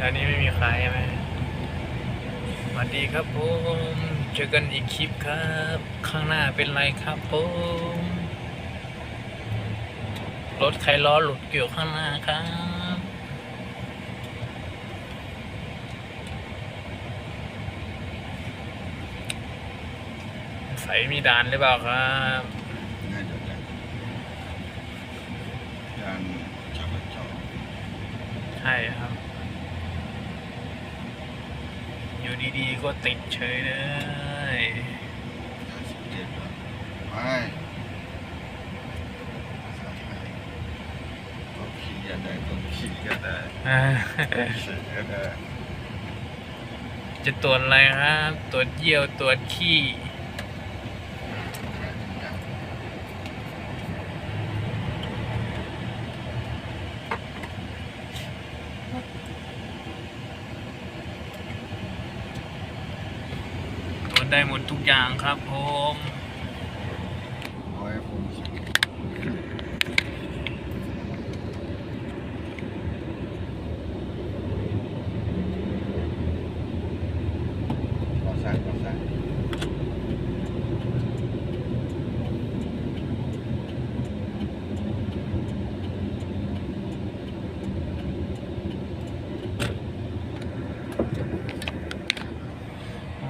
แถวนี้ไม่มีใครใช่ไหมสวัสดีครับผมเจอกันอีกคลิปครับ ข้างหน้าเป็นไรครับผมรถใครล้อหลุดเกี่ยวข้างหน้าครับใส่มีด่านหรือเปล่าครับน่าจะได้ยานจราจรใช่ครับ อยู่ดีๆ ก็ติดเฉยเลยยานสิบเจ็ดแล้วไม่สายไหนก็ขี่ก็ได้ก็ขี่ก็ได้อ่าก็ขี่ก็ได้จะตรวจอะไรครับตรวจเยี่ยวตรวจขี้ ตรวจ ได้หมดทุกอย่างครับผมโอ้ยผมก่อสร้างก่อสร้าง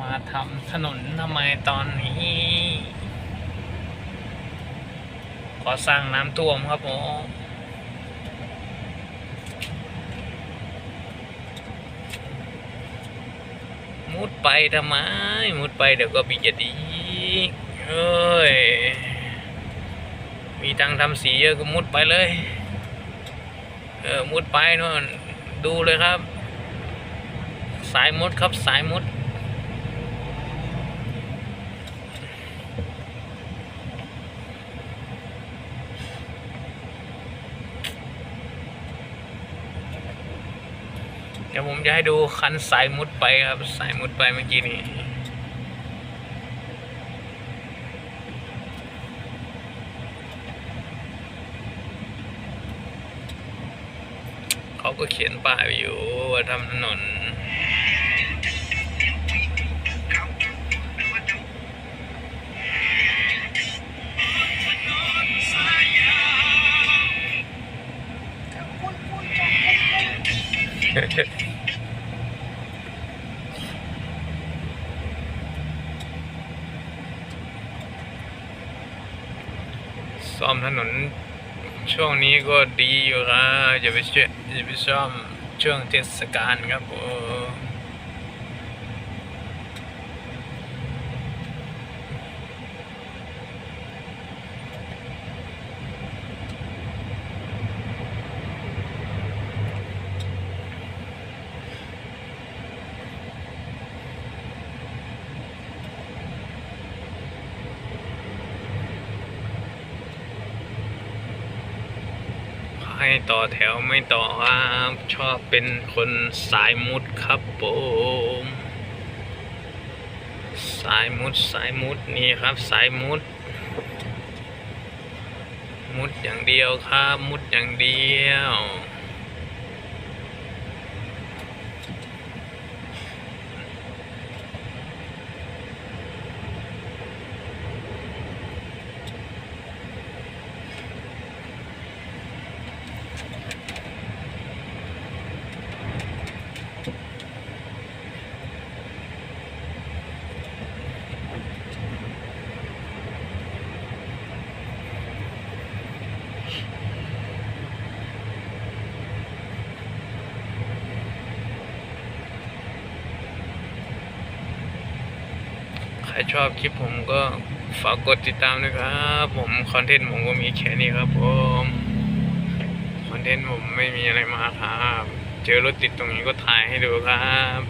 มา ทำถนนทำไมตอนนี้ ขอสร้างน้ำท่วมครับผมมุดไปทำไม มุดไปเดี๋ยวก็มีจะดีเอ้ย มีตังทำสีเยอะก็มุดไปเลย เออ มุดไปโน่นดูเลยครับ สายมุดครับสายมุด ดี๋ยวผมจะให้ดูคันสายมุดไปครับ สายมุดไปเมื่อกี้นี้เขาก็เขียนป้ายอยู่ว่าทำถนน ซ่อมถนนช่วงนี้ก็ดีอยู่ครับอย่าไปเชื่ออย่าไปซ่อมช่วงเทศกาลครับผม ให้ต่อแถวไม่ต่อครับชอบเป็นคนสายมุดครับผมสายมุดสายมุดนี่ครับ สายมุด มุดอย่างเดียวครับ มุดอย่างเดียว ใครชอบคลิปผมก็ฝากกดติดตามด้วยครับ ผมคอนเทนต์ผมก็มีแค่นี้ครับผมคอนเทนต์ผมไม่มีอะไรมาครับ เจอรถติดตรงนี้ก็ถ่ายให้ดูครับ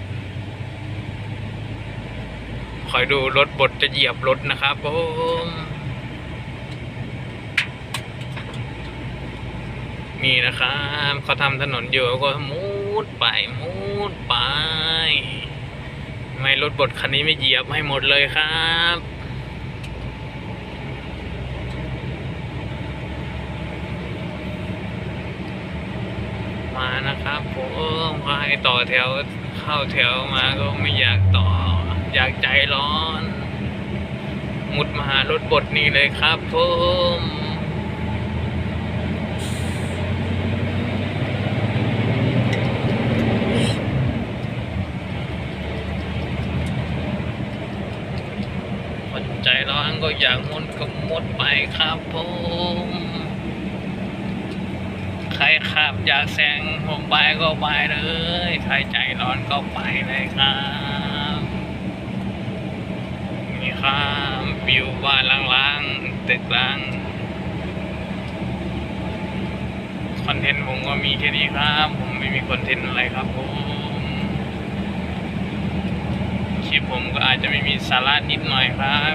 คอยดูรถบดจะเหยียบรถนะครับผมนี่นะครับเขาทำถนนอยู่ก็มูดไปมูดไป รถบดคันนี้ไม่เหยียบให้หมดเลยครับมานะครับผมก็ให้ต่อแถวเข้าแถวมาก็ไม่อยากต่อ อยากใจร้อน มุดมาหารถบดนี่เลยครับผม คนใจร้อนก็อยากมุดก็มุดไปครับผมใครขับอยากแซงผมไปก็ไปเลย ใครใจร้อนก็ไปเลยครับนี่ครับวิวบ้านล้างๆตึกล้างคอนเทนต์ผมก็มีแค่นี้ครับ ผมไม่มีคอนเทนต์อะไรครับผม คลิป ผมก็อาจจะไม่มีสาระนิดหน่อยครับ